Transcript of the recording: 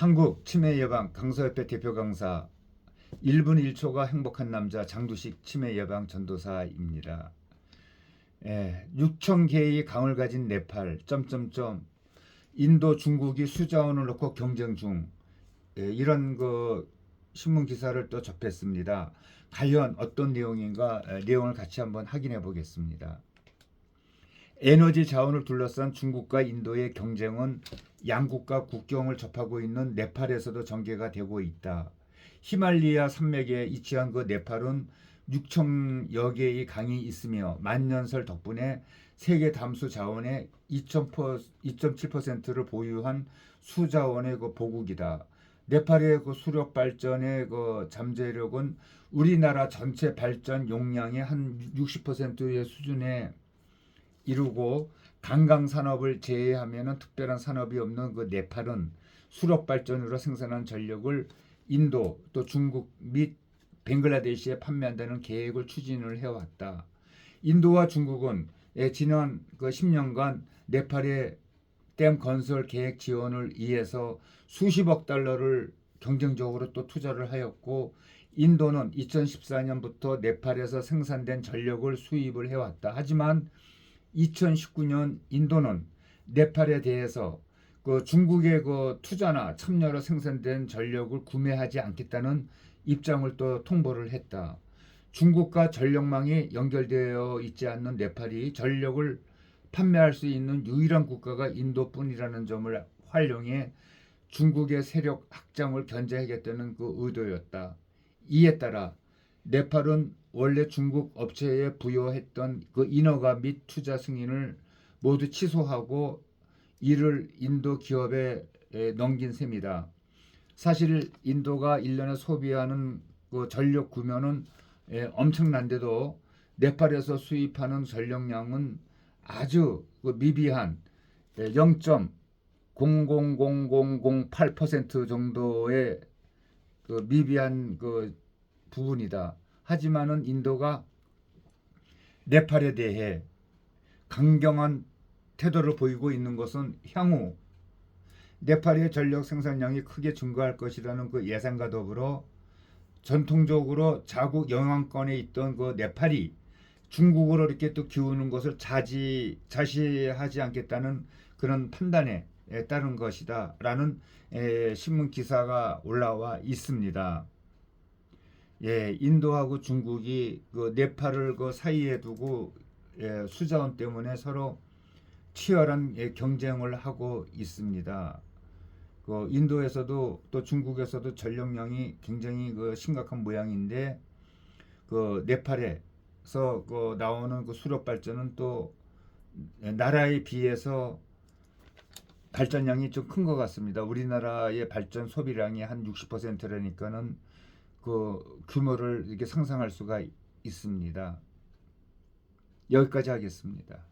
한국 치매 예방 강서협회 대표 강사 1분 1초가 행복한 남자 장두식 치매 예방 전도사입니다. 예, 6천 개의 강을 가진 네팔 점점점 인도 중국이 수자원을 놓고 경쟁 중 예, 이런 그 신문 기사를 또 접했습니다. 과연 어떤 내용인가 에, 내용을 같이 한번 확인해 보겠습니다. 에너지 자원을 둘러싼 중국과 인도의 경쟁은 양국과 국경을 접하고 있는 네팔에서도 전개가 되고 있다. 히말리아 산맥에 위치한 그 네팔은 6천여 개의 강이 있으며 만년설 덕분에 세계 담수 자원의 2.7%를 보유한 수자원의 그 보국이다. 네팔의 그 수력 발전의 그 잠재력은 우리나라 전체 발전 용량의 한 60%의 수준에 이루고 관광 산업을 제외하면은 특별한 산업이 없는 그 네팔은 수력 발전으로 생산한 전력을 인도 또 중국 및 벵글라데시에 판매한다는 계획을 추진을 해왔다. 인도와 중국은 예, 지난 그 10년간 네팔의 댐 건설 계획 지원을 위해서 수십억 달러를 경쟁적으로 또 투자를 하였고 인도는 2014년부터 네팔에서 생산된 전력을 수입을 해왔다. 하지만 2019년 인도는 네팔에 대해서 그 중국의 그 투자나 참여로 생산된 전력을 구매하지 않겠다는 입장을 또 통보를 했다. 중국과 전력망이 연결되어 있지 않는 네팔이 전력을 판매할 수 있는 유일한 국가가 인도뿐이라는 점을 활용해 중국의 세력 확장을 견제하겠다는 그 의도였다. 이에 따라 네팔은 원래 중국 업체에 부여했던 그 인허가 및 투자 승인을 모두 취소하고 이를 인도 기업에 에, 넘긴 셈이다. 사실 인도가 1년에 소비하는 그 전력 에, 엄청난데도 네팔에서 수입하는 전력량은 아주 그 미비한 0.000008% 정도의 그 미비한 그 부분이다. 하지만은 인도가 네팔에 대해 강경한 태도를 보이고 있는 것은 향후 네팔의 전력 생산량이 크게 증가할 것이라는 그 예상과 더불어 전통적으로 자국 영향권에 있던 그 네팔이 중국으로 이렇게 또 기우는 것을 자지 자시하지 않겠다는 그런 판단에 에 따른 것이다라는 에, 신문 기사가 올라와 있습니다. 예, 인도하고 중국이 그 네팔을 그 사이에 두고 예, 수자원 때문에 서로 치열한 예, 경쟁을 하고 있습니다. 그 인도에서도 또 중국에서도 전력량이 굉장히 그 심각한 모양인데 그 네팔에서 그 나오는 그 수력 발전은 또 나라에 비해서 발전량이 좀 큰 것 같습니다. 우리나라의 발전 소비량이 한 60%라니까는 그 규모를 이렇게 상상할 수가 있습니다. 여기까지 하겠습니다.